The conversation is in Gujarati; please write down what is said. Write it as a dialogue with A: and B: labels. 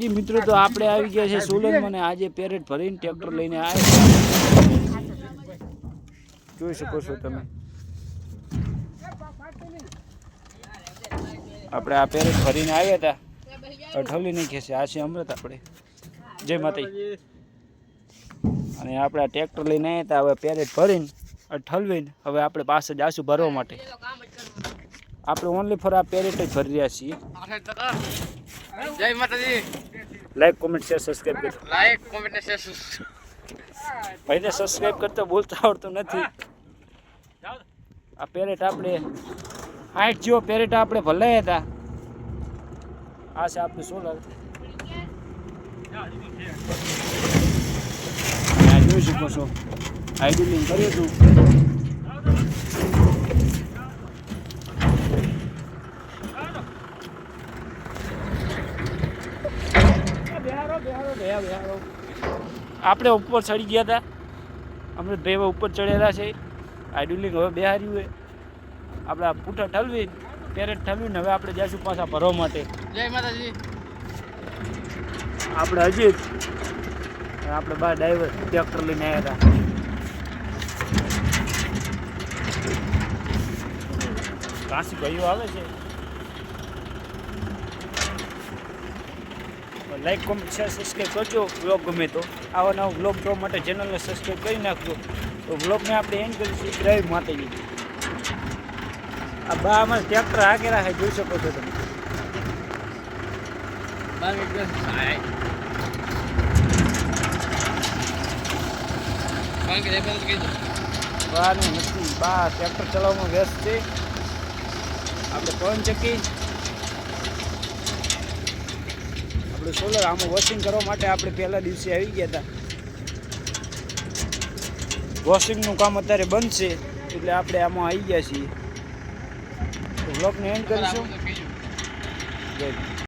A: જી મિત્રો તો આપણે આવી ગયા છે સોલન મને આજે પેરેટ ભરીને ટ્રેક્ટર લઈને આવ્યા જોઈ શકો છો તમે. આપણે આ પેરેટ ભરીને આવ્યા હતા. અઠવલી નહીં ખેંચે આ છે અમૃત આપણે. જય માતાજી. અને આપણે આ ટ્રેક્ટર લઈને આવ્યા હતા. હવે પેરેટ ભરીને ઠલવીને હવે આપણે પાસે જાશું ભરવા માટે. આપણે ઓનલી ફોર આ પેરેટ જ ભરી રહ્યા છીએ.
B: Jai Mataji.
A: Like comment share subscribe કરો
B: લાઈક કોમેન્ટ શેર
A: ભાઈને સબસ્ક્રાઈબ કરતા બોલતા આવડતું નથી. આ પેરેટ આપણે આઠ જેવો પેરેટ આપણે ભલે હતા. આ છે આપણું સોલર જોઈ શકો છો. આઈડિલિંગ કર્યું હતું બેહારો બેહારો બેહા બેહારો આપણે ઉપર ચડી ગયા હતા અમૃતભાઈ હવે ઉપર ચડેલા છે. આઈડુલિંગ હવે બેહાર્યું હોય આપણે આ પૂઠા ઠલવી પેરેટ ઠલવીને હવે આપણે જઈશું પાછા ભરવા માટે.
B: જય માતાજી.
A: આપણે હજી જ આપણે બાર ડ્રાઈવર ટ્રેક્ટર લઈને આવ્યા હતા કાશી ભાઈઓ આવે છે. લાઈક કોમેન્ટ શેર સબસ્ક્રાઈબ કરજો. વ્લોગ ગમે તો. આવા નવા વ્લોગ જોવા માટે ચેનલને સબસ્ક્રાઈબ કરી નાખજો. તો વ્લોગને આપણે એન્ડ કરીશું ડ્રાઈવ માટેજી આ બા અમારે ટ્રેક્ટર આગેરા છે જોઈ શકો છો તમે.
B: બાર હાય કોણ કે જય માતાજી કીધું
A: બા ને નથી. બા ટ્રેક્ટર ચલાવવામાં વ્યસ્ત છે. આપણે પવન ચક્કી આપણે સોલર આમાં વોશિંગ કરવા માટે આપણે પહેલા દિવસે આવી ગયા હતા. વોશિંગનું કામ અત્યારે બંધ છે એટલે આપણે આમાં આવી ગયા છીએ. બ્લોગને એન્ડ કરીશું. જય